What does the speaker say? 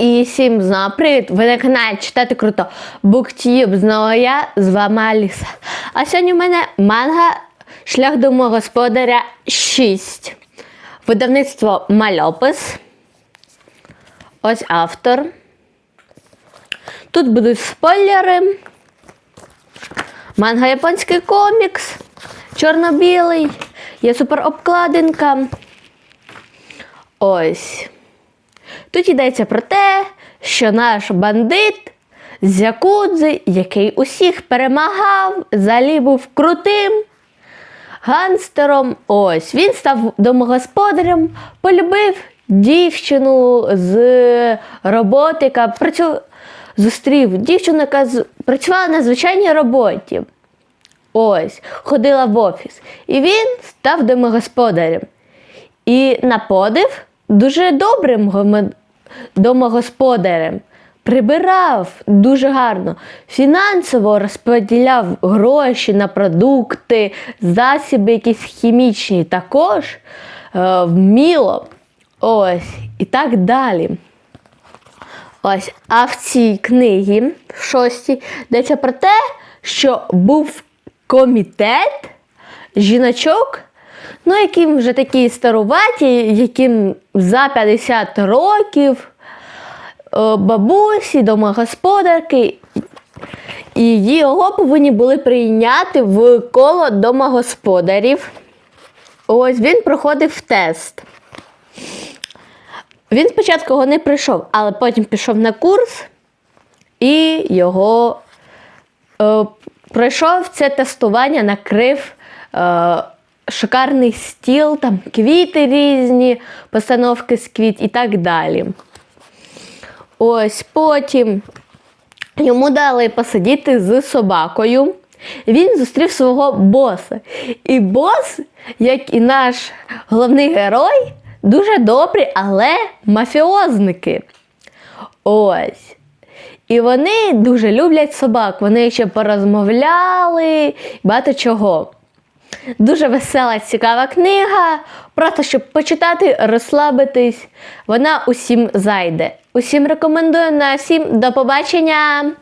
І всім знову привіт! Ви на каналі читати круто Буктюб. Знову я з вами Аліса. А сьогодні в мене манга Шлях домогосподаря 6. Видавництво Мальопис. Ось автор. Тут будуть спойлери. Манга японський комікс. Чорно-білий. Є супер обкладинка. Ось. Тут йдеться про те, що наш бандит з Якудзи, який усіх перемагав, взагалі був крутим ганстером. Ось він став домогосподарем, полюбив дівчину з роботи, яка працю... зустрів дівчину, яка з- працювала на звичайній роботі. Ось, ходила в офіс. І він став домогосподарем. І на подив дуже добрим домогосподарем. Прибирав дуже гарно, фінансово розподіляв гроші на продукти, засоби якісь хімічні, також е, вміло. Ось, і так далі. Ось, а в цій книгі, в шостій, йдеться про те, що був комітет жіночок, ну, яким вже такі старуваті, яким за 50 років, е, бабусі, домогосподарки, і його повинні були прийняти в коло домогосподарів. Ось він проходив тест. Він спочатку його не прийшов, але потім пішов на курс і його е, пройшов це тестування, накрив е, шикарний стіл, там квіти різні, постановки з квіт і так далі. Ось потім йому дали посидіти з собакою. Він зустрів свого боса. І бос, як і наш головний герой, дуже добрі, але мафіозники. Ось. І вони дуже люблять собак. Вони ще порозмовляли, багато чого. Дуже весела, цікава книга. Просто щоб почитати, розслабитись. Вона усім зайде. Усім рекомендую на всім до побачення!